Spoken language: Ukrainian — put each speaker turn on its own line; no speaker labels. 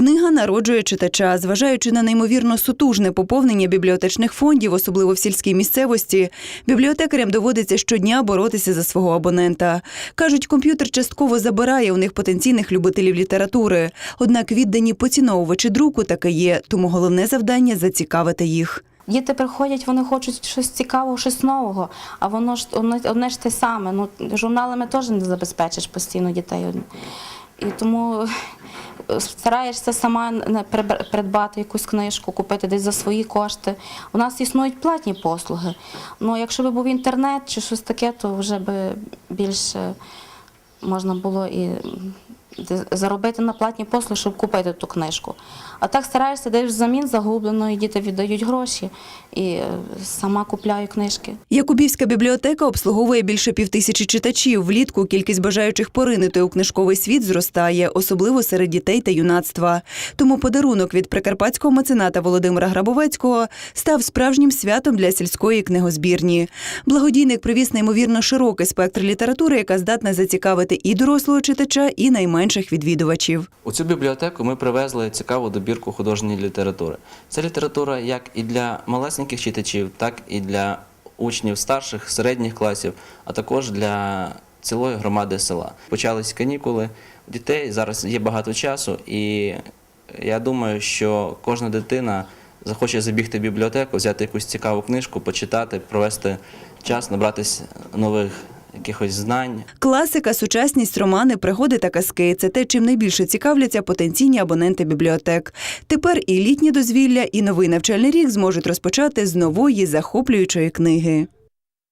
Книга народжує читача, зважаючи на неймовірно сутужне поповнення бібліотечних фондів, особливо в сільській місцевості. Бібліотекарям доводиться щодня боротися за свого абонента. кажуть, комп'ютер частково забирає у них потенційних любителів літератури. Однак віддані поціновувачі друку таки є, тому головне завдання зацікавити їх.
Діти приходять, вони хочуть щось цікавого, щось нового, а воно ж одне ж те саме. Ну, журналами теж не забезпечиш постійно дітей. І тому стараєшся сама придбати якусь книжку, купити десь за свої кошти. У нас існують платні послуги. Ну, якщо б був інтернет чи щось таке, то вже б більше можна було і заробити на платні послуги, щоб купити ту книжку. А так стараєшся, даєш взамін загублено, і діти віддають гроші, і е, сама купляю книжки.
Якубівська бібліотека обслуговує більше півтисячі читачів. Влітку кількість бажаючих поринути у книжковий світ зростає, особливо серед дітей та юнацтва. Тому подарунок від прикарпатського мецената Володимира Грабовецького став справжнім святом для сільської книгозбірні. Благодійник привіз неймовірно широкий спектр літератури, яка здатна зацікавити і дорослого читача, і найменших відвідувачів.
У цю бібліотеку ми привезли цікаву добірку художньої літератури. Це література як і для малесеньких читачів, так і для учнів старших, середніх класів, а також для цілої громади села. Почались канікули у дітей, зараз є багато часу, і я думаю, що кожна дитина захоче забігти в бібліотеку, взяти якусь цікаву книжку, почитати, провести час, набратись нових якихось знань.
Класика, сучасність, романи, пригоди та казки це те, чим найбільше цікавляться потенційні абоненти бібліотек. Тепер і літні дозвілля, і новий навчальний рік зможуть розпочати з нової захоплюючої книги.